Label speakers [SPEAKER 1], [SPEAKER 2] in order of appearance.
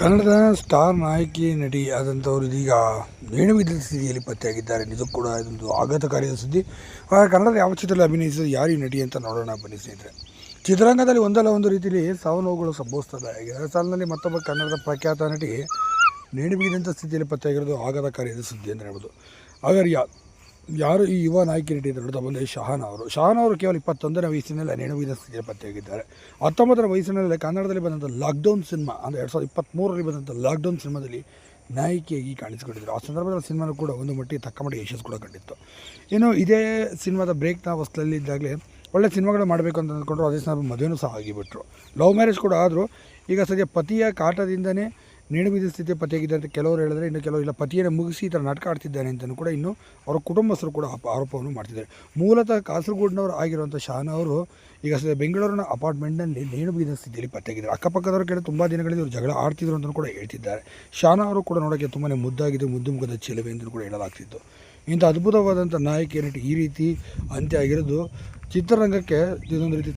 [SPEAKER 1] ಕನ್ನಡದ ಸ್ಟಾರ್ ನಾಯಕಿ ನಟಿ ಆದಂಥವ್ರು ಇದೀಗ ನೇಣು ಸ್ಥಿತಿಯಲ್ಲಿ ಪತ್ತೆಯಾಗಿದ್ದಾರೆ. ನಿಜಕ್ಕೂ ಕೂಡ ಇದೊಂದು ಆಘಾತಕಾರಿಯಾದ ಸುದ್ದಿ. ಕನ್ನಡದ ಯಾವ ಚಿತ್ರದಲ್ಲಿ ಅಭಿನಯಿಸಿದ ಯಾರು ಈ ನಟಿ ಅಂತ ನೋಡೋಣ ಬನ್ನಿ ಸ್ನೇಹಿತರೆ. ಚಿತ್ರರಂಗದಲ್ಲಿ ಒಂದಲ್ಲ ಒಂದು ರೀತಿಯಲ್ಲಿ ಸಾವು ನೋವುಗಳು ಸಂಭವಿಸ್ತದೆ ಎರಡು ಸಾಲಿನಲ್ಲಿ ಮತ್ತೊಬ್ಬ ಕನ್ನಡದ ಪ್ರಖ್ಯಾತ ನಟಿ ನೇಣು ಸ್ಥಿತಿಯಲ್ಲಿ ಪತ್ತೆಯಾಗಿರೋದು ಆಘಾತಕಾರಿಯಾದ ಸುದ್ದಿ ಅಂತ ಹೇಳ್ಬೋದು. ಹಾಗಾದ್ರೆ ಯಾ ಯಾರು ಈ ಯುವ ನಾಯಕಿ ದೊಡ್ಡ ನೋಡ್ತಾ ಶಹಾನ್ ಅವರು? ಶಹಾನ್ ಅವರು ಕೇವಲ ಇಪ್ಪತ್ತೊಂದನೇ ವಯಸ್ಸಿನಲ್ಲಿ ನೇಣುವಿನ ಸ್ಥಿತಿಯಲ್ಲಿ ಪತ್ತೆಯಾಗಿದ್ದಾರೆ ಹತ್ತೊಂಬತ್ತರ ವಯಸ್ಸಿನಲ್ಲಿ ಕನ್ನಡದಲ್ಲಿ ಬಂದಂಥ ಲಾಕ್ಡೌನ್ ಸಿನಿಮಾ ಅಂದರೆ ಎರಡು ಸಾವಿರದ ಇಪ್ಪತ್ತ್ಮೂರರಲ್ಲಿ ಬಂದಂಥ ಲಾಕ್ಡೌನ್ ಸಿನಿಮಾದಲ್ಲಿ ನಾಯಕಿಯಾಗಿ ಕಾಣಿಸಿಕೊಂಡಿದ್ದರು ಆ ಸಂದರ್ಭದಲ್ಲಿ ಸಿನಿಮಾನು ಕೂಡ ಒಂದು ಮಟ್ಟಿಗೆ ತಕ್ಕ ಮಟ್ಟಿಗೆ ಯಶಸ್ಸು ಕೂಡ ಕಂಡಿತ್ತು. ಇನ್ನು ಇದೇ ಸಿನಿಮಾದ ಬ್ರೇಕ್ನ ಹೊಸಲಲ್ಲಿದ್ದಾಗಲೇ ಒಳ್ಳೆ ಸಿನಿಮಾಗಳು ಮಾಡಬೇಕು ಅಂತ ಅಂದ್ಕೊಂಡ್ರು, ಅದೇ ಸಂದರ್ಭ ಮದುವೆನೂ ಸಹ ಆಗಿಬಿಟ್ರು. ಲವ್ ಮ್ಯಾರೇಜ್ ಕೂಡ ಆದರೂ ಈಗ ಸದ್ಯ ಪತಿಯ ಕಾಟದಿಂದನೇ ನೇಣು ಬಿದ್ದ ಸ್ಥಿತಿ ಪತಿಯಾಗಿದೆ ಅಂತ ಕೆಲವರು ಹೇಳಿದ್ರೆ ಇನ್ನು ಕೆಲವರು ಇಲ್ಲ, ಪತಿಯನ್ನು ಮುಗಿಸಿ ಈ ಥರ ನಾಟಕ ಆಡ್ತಿದ್ದಾನೆ ಅಂತಲೂ ಕೂಡ ಇನ್ನು ಅವರ ಕುಟುಂಬಸ್ಥರು ಕೂಡ ಆರೋಪವನ್ನು ಮಾಡ್ತಿದ್ದಾರೆ. ಮೂಲತಃ ಕಾಸರಗೋಡಿನವರು ಆಗಿರುವಂಥ ಶಾನ ಅವರು ಈಗ ಸದ್ಯ ಬೆಂಗಳೂರಿನ ಅಪಾರ್ಟ್ಮೆಂಟ್ನಲ್ಲಿ ನೇಣು ಬಿದ್ದ ಸ್ಥಿತಿಯಲ್ಲಿ ಪತ್ತೆಯಾಗಿದ್ದಾರೆ. ಅಕ್ಕಪಕ್ಕದವರು ಕೇಳಿ ತುಂಬ ದಿನಗಳಿಂದ ಇವರು ಜಗಳ ಆಡ್ತಿದ್ರು ಅಂತಲೂ ಕೂಡ ಹೇಳ್ತಿದ್ದಾರೆ. ಶಾನ ಅವರು ಕೂಡ ನೋಡೋಕ್ಕೆ ತುಂಬಾ ಮುದ್ದಾಗಿದೆ ಮುದ್ದು ಮುಖದ ಚೆಲುವೆ ಅಂತಲೂ ಕೂಡ ಹೇಳಲಾಗ್ತಿತ್ತು. ಇಂಥ ಅದ್ಭುತವಾದಂಥ ನಾಯಕಿ ನಟಿ ಈ ರೀತಿ ಅಂತ್ಯ ಆಗಿರೋದು ಚಿತ್ರರಂಗಕ್ಕೆ ಇದೊಂದು ರೀತಿ